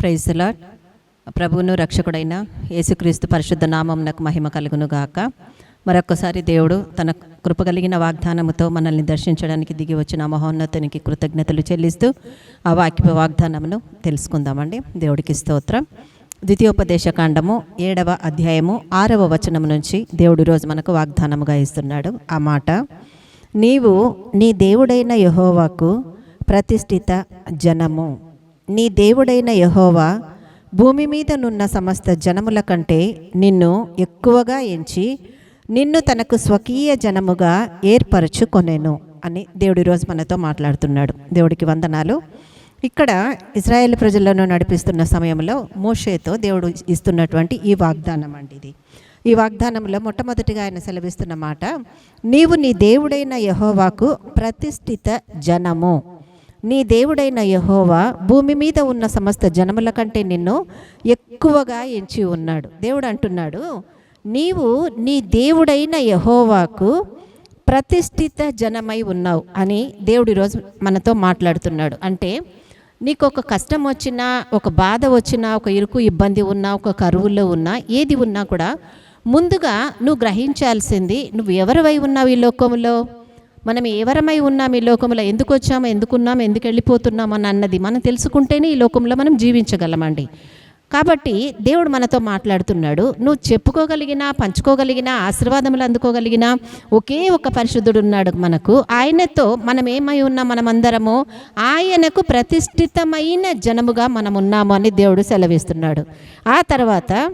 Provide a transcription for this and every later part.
ప్రైజులా ప్రభువును రక్షకుడైన యేసుక్రీస్తు పరిశుద్ధ నామంనకు మహిమ కలుగును గాక. మరొక్కసారి దేవుడు తన కృప కలిగిన వాగ్దానముతో మనల్ని దర్శించడానికి దిగి వచ్చిన మహోన్నతునికి కృతజ్ఞతలు చెల్లిస్తూ ఆ వాక్య వాగ్దానమును తెలుసుకుందామండి. దేవుడికి స్తోత్రం. ద్వితీయోపదేశ కాండము ఏడవ అధ్యాయము ఆరవ వచనం నుంచి దేవుడు రోజు మనకు వాగ్దానముగా ఇస్తున్నాడు. ఆ మాట నీవు నీ దేవుడైన యహోవాకు ప్రతిష్ఠిత జనము. నీ దేవుడైన యహోవా భూమి మీద నున్న సమస్త జనముల కంటే నిన్ను ఎక్కువగా ఎంచి నిన్ను తనకు స్వకీయ జనముగా ఏర్పరచుకొనేను అని దేవుడి రోజు మనతో మాట్లాడుతున్నాడు. దేవుడికి వందనాలు. ఇక్కడ ఇజ్రాయేల్ ప్రజలను నడిపిస్తున్న సమయంలో మోషేతో దేవుడు ఇస్తున్నటువంటి ఈ వాగ్దానం అండి ఇది. ఈ వాగ్దానంలో మొట్టమొదటిగా ఆయన సెలవిస్తున్న మాట నీవు నీ దేవుడైన యహోవాకు ప్రతిష్ఠిత జనము. నీ దేవుడైన యహోవా భూమి మీద ఉన్న సమస్త జనముల కంటే నిన్ను ఎక్కువగా ఎంచి ఉన్నాడు. దేవుడు అంటున్నాడు నీవు నీ దేవుడైన యహోవాకు ప్రతిష్ఠిత జనమై ఉన్నావు అని దేవుడు ఈరోజు మనతో మాట్లాడుతున్నాడు. అంటే నీకు ఒక కష్టం వచ్చినా ఒక బాధ వచ్చినా ఒక ఇరుకు ఇబ్బంది ఉన్నా ఒక కరువులో ఉన్నా ఏది ఉన్నా కూడా ముందుగా నువ్వు గ్రహించాల్సింది నువ్వు ఎవరివై ఉన్నావు ఈ లోకంలో? మనం ఎవరమై ఉన్నాం ఈ లోకంలో? ఎందుకు వచ్చాము? ఎందుకున్నాం ఎందుకు వెళ్ళిపోతున్నాం అని అన్నది మనం తెలుసుకుంటేనే ఈ లోకంలో మనం జీవించగలమండి. కాబట్టి దేవుడు మనతో మాట్లాడుతున్నాడు. నువ్వు చెప్పుకోగలిగిన పంచుకోగలిగిన ఆశీర్వాదములు అందుకోగలిగిన ఒకే ఒక పరిశుద్ధుడు ఉన్నాడు మనకు. ఆయనతో మనం ఏమై ఉన్నాం మనమందరము? ఆయనకు ప్రతిష్ఠితమైన జనముగా మనం ఉన్నాము అని దేవుడు సెలవిస్తున్నాడు. ఆ తర్వాత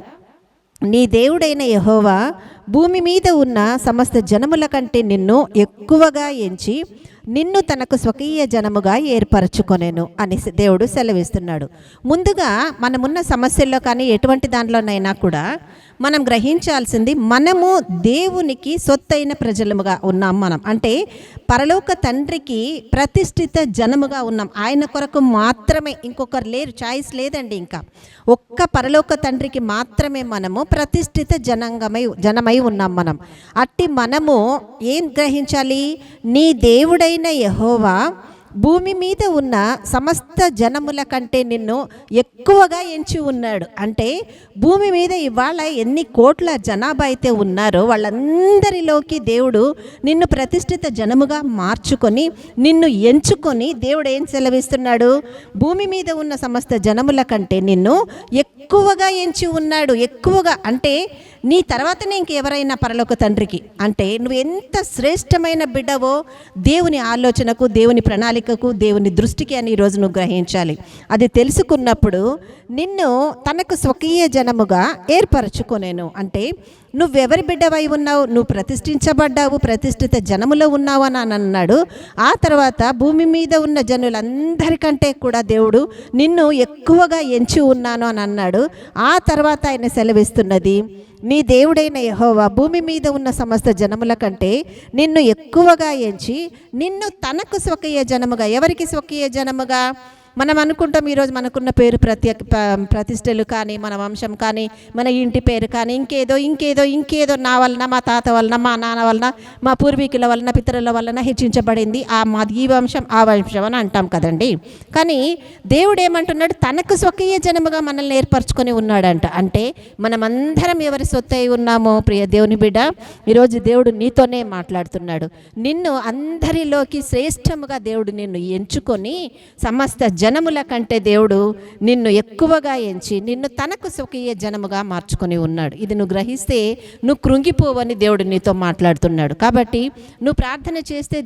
నీ దేవుడైన యహోవా భూమి మీద ఉన్న సమస్త జనముల కంటే నిన్ను ఎక్కువగా ఎంచి నిన్ను తనకు స్వకీయ జనముగా ఏర్పరచుకొనేను అని దేవుడు సెలవిస్తున్నాడు. ముందుగా మనమున్న సమస్యల్లో కానీ ఎటువంటి దాంట్లోనైనా కూడా మనం గ్రహించాల్సింది మనము దేవునికి సొత్తైన ప్రజలముగా ఉన్నాం మనం. అంటే పరలోక తండ్రికి ప్రతిష్ఠిత జనముగా ఉన్నాం. ఆయన కొరకు మాత్రమే ఇంకొకరు లేరు చాయిస్ లేదండి ఇంకా. ఒక్క పరలోక తండ్రికి మాత్రమే మనము ప్రతిష్ఠిత జనాంగమై జనమై ఉన్నాం మనం. అట్టి మనము ఏం గ్రహించాలి? నీ దేవుడైన యహోవా భూమి మీద ఉన్న సమస్త జనముల కంటే నిన్ను ఎక్కువగా ఎంచి ఉన్నాడు. అంటే భూమి మీద ఇవాళ ఎన్ని కోట్ల జనాభా అయితే ఉన్నారో వాళ్ళందరిలోకి దేవుడు నిన్ను ప్రతిష్ఠిత జనముగా మార్చుకొని నిన్ను ఎంచుకొని దేవుడు ఏం సెలవిస్తున్నాడు? భూమి మీద ఉన్న సమస్త జనముల కంటే నిన్ను ఎక్కువగా ఎంచి ఉన్నాడు. ఎక్కువగా అంటే నీ తర్వాతనే ఇంకెవరైనా పరలోక తండ్రికి. అంటే నువ్వు ఎంత శ్రేష్టమైన బిడ్డవో దేవుని ఆలోచనకు దేవుని ప్రణాళిక ప్రణాళికకు దేవుని దృష్టికి అని ఈరోజు నువ్వు గ్రహించాలి. అది తెలుసుకున్నప్పుడు నిన్ను తనకు స్వకీయ జనముగా ఏర్పరచుకోనేను. అంటే నువ్వెవరి బిడ్డవై ఉన్నావు? నువ్వు ప్రతిష్ఠించబడ్డావు ప్రతిష్ఠిత జనములో ఉన్నావు అని అన్నాడు. ఆ తర్వాత భూమి మీద ఉన్న జనులందరికంటే కూడా దేవుడు నిన్ను ఎక్కువగా ఎంచి ఉన్నాను అని అన్నాడు. ఆ తర్వాత ఆయన సెలవిస్తున్నది నీ దేవుడైన యహోవా భూమి మీద ఉన్న సమస్త జనముల కంటే నిన్ను ఎక్కువగా ఎంచి నిన్ను తనకు స్వకీయ జనముగా ఎవరికి స్వకీయ జనముగా? మనం అనుకుంటాం ఈరోజు మనకున్న పేరు ప్రతి ప్రతిష్టలు కానీ మన వంశం కానీ మన ఇంటి పేరు కానీ ఇంకేదో ఇంకేదో ఇంకేదో నా వలన మా తాత వలన మా నాన్న వలన మా పూర్వీకుల వలన పితరుల వలన హెచ్చించబడింది ఆ మాది ఈ వంశం ఆ వంశం అని అంటాం కదండి. కానీ దేవుడు ఏమంటున్నాడు? తనకు స్వకీయ జనముగా మనల్ని ఏర్పరచుకొని ఉన్నాడంట. అంటే మనమందరం ఎవరి సొత్తై ఉన్నామో ప్రియ దేవుని బిడ్డ ఈరోజు దేవుడు నీతోనే మాట్లాడుతున్నాడు. నిన్ను అందరిలోకి శ్రేష్టముగా దేవుడు నిన్ను ఎంచుకొని సమస్త జనముల కంటే దేవుడు నిన్ను ఎక్కువగా ఎంచి నిన్ను తనకు స్వకీయ జనముగా మార్చుకొని ఉన్నాడు. ఇది నువ్వు గ్రహిస్తే నువ్వు కృంగిపోవని దేవుడు నీతో మాట్లాడుతున్నాడు. కాబట్టి నువ్వు ప్రార్థన చేస్తే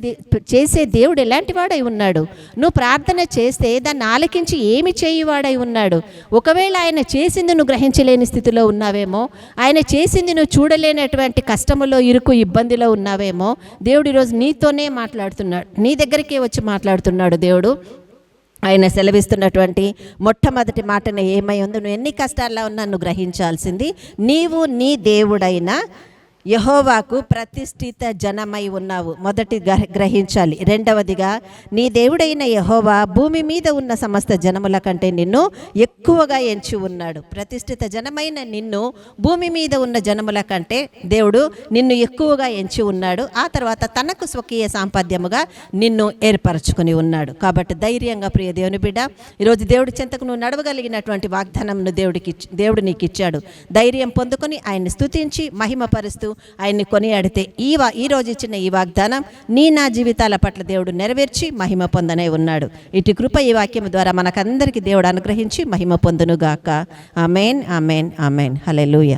చేసే దేవుడు ఎలాంటి వాడై ఉన్నాడు? నువ్వు ప్రార్థన చేస్తే దాన్ని ఆలకించి ఏమి చేయువాడై ఉన్నాడు? ఒకవేళ ఆయన చేసింది నువ్వు గ్రహించలేని స్థితిలో ఉన్నావేమో ఆయన చేసింది నువ్వు చూడలేనటువంటి కష్టములో ఇరుకు ఇబ్బందిలో ఉన్నావేమో దేవుడు ఈరోజు నీతోనే మాట్లాడుతున్నాడు. నీ దగ్గరికే వచ్చి మాట్లాడుతున్నాడు దేవుడు. ఆయన సెలవిస్తున్నటువంటి మొట్టమొదటి మాటను ఏమై ఉందో? నువ్వు ఎన్ని కష్టాల్లో ఉన్నా నువ్వు గ్రహించాల్సింది నీవు నీ దేవుడైన యహోవాకు ప్రతిష్ఠిత జనమై ఉన్నావు. మొదటి గ్రహించాలి. రెండవదిగా నీ దేవుడైన యహోవా భూమి మీద ఉన్న సమస్త జనముల కంటే నిన్ను ఎక్కువగా ఎంచి ఉన్నాడు. ప్రతిష్ఠిత జనమైన నిన్ను భూమి మీద ఉన్న జనముల కంటే దేవుడు నిన్ను ఎక్కువగా ఎంచి ఉన్నాడు. ఆ తర్వాత తనకు స్వకీయ సాంపద్యముగా నిన్ను ఏర్పరచుకుని ఉన్నాడు. కాబట్టి ధైర్యంగా ప్రియ దేవుని బిడ్డ ఈరోజు దేవుడి చెంతకు నువ్వు నడవగలిగినటువంటి వాగ్దానంను దేవుడికి దేవుడు నీకు ఇచ్చాడు ధైర్యం పొందుకొని ఆయన్ని స్తుతించి మహిమపరుస్తూ ఆయన్ని కొనియాడితే ఈ వా ఈ రోజు ఇచ్చిన ఈ వాగ్దానం నీ నా జీవితాల పట్ల దేవుడు నెరవేర్చి మహిమ పొందనే ఉన్నాడు. ఇటు కృప ఈ వాక్యం ద్వారా మనకందరికీ దేవుడు అనుగ్రహించి మహిమ పొందునుగాక. ఆమెన్ ఆమెన్ ఆమెన్. హలెలూయ